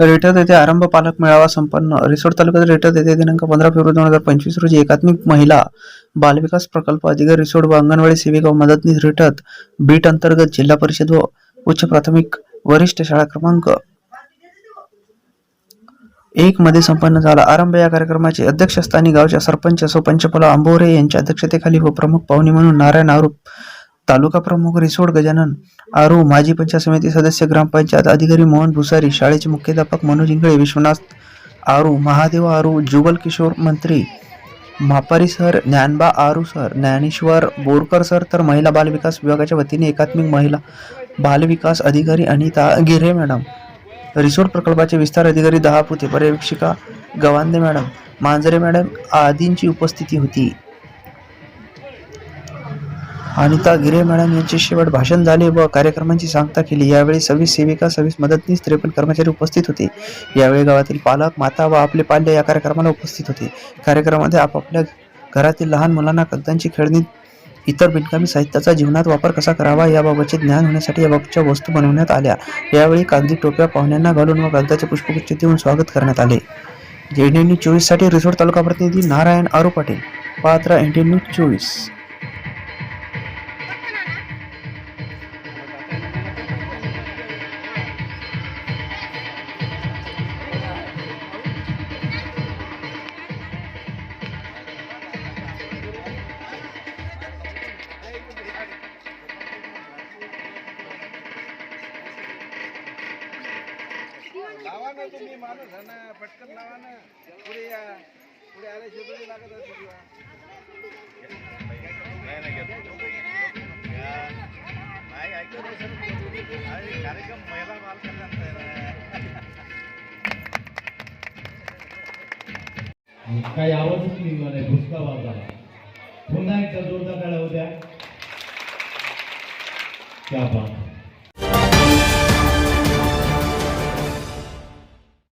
रेटत येथे आरंभ पालक मेळावा संपन्न. रिसोड तालुक्यात रेटत येथे दिनांक पंधरा फेब्रुवारी दोन हजार पंचवीस रोजी एकात्मिक महिला बालविकास प्रकल्प अधिकारी रिसोड व अंगणवाडी सेविका व मदतनीस रेटत बीट अंतर्गत जिल्हा परिषद व उच्च प्राथमिक वरिष्ठ शाळा क्रमांक एक मध्ये संपन्न झाला. आरंभ या कार्यक्रमाचे अध्यक्षस्थानी गावच्या सरपंच सो पंचफला आंबोरे यांच्या अध्यक्षतेखाली व प्रमुख पाहुणे म्हणून नारायण आरोप तालुका प्रमुख रिसोड गजानन आरू माजी पंचायत समिती सदस्य ग्रामपंचायत अधिकारी मोहन भुसारी शाळेचे मुख्याध्यापक मनोज इंगळे विश्वनाथ आरू महादेव आरू जुगल किशोर मंत्री Mapari sir Dnyanba Aru sir Dnyaneshwar Borkar sir तर महिला बालविकास विभागाच्या वतीने एकात्मिक महिला बालविकास अधिकारी अनिता गिरे मॅडम रिसोड प्रकल्पाचे विस्तार अधिकारी दहापुते पर्यवेक्षिका गवांदे मॅडम मांजरे मॅडम आदींची उपस्थिती होती. अनिता गिरे मॅडम यांचे शेवट भाषण झाले व कार्यक्रमांची सांगता केली. यावेळी सव्वीस सेविका सव्वीस मदतनीस त्रेपन्न कर्मचारी उपस्थित होते. यावेळी गावातील पालक माता व आपले पाल्य या कार्यक्रमाला उपस्थित होते. कार्यक्रमामध्ये आपापल्या घरातील लहान मुलांना कागदांची खेळणी इतर बिनकामी साहित्याचा जीवनात वापर कसा करावा याबाबतचे ज्ञान होण्यासाठी याबाबतच्या वस्तू बनवण्यात आल्या. यावेळी कागदी टोप्या पाहुण्यांना घालून व कागदाचे पुष्पगुच्छ देऊन स्वागत करण्यात आले. इंडियन न्यूज चोवीससाठी रिसोड तालुका प्रतिनिधी नारायण आरू पाटील. पात्र इंडियन न्यूज चोवीस. लावा ना तुम्ही माणूस आहे ना पटकन लावा ना. पुढे या. पुढे शेवटी लागत असते किंवा कार्यक्रम महिला बाल काही आवाजच नाही मला भुसका वाजला पुन्हा एकदा जोरदार टाळ्या होत्या क्या बात.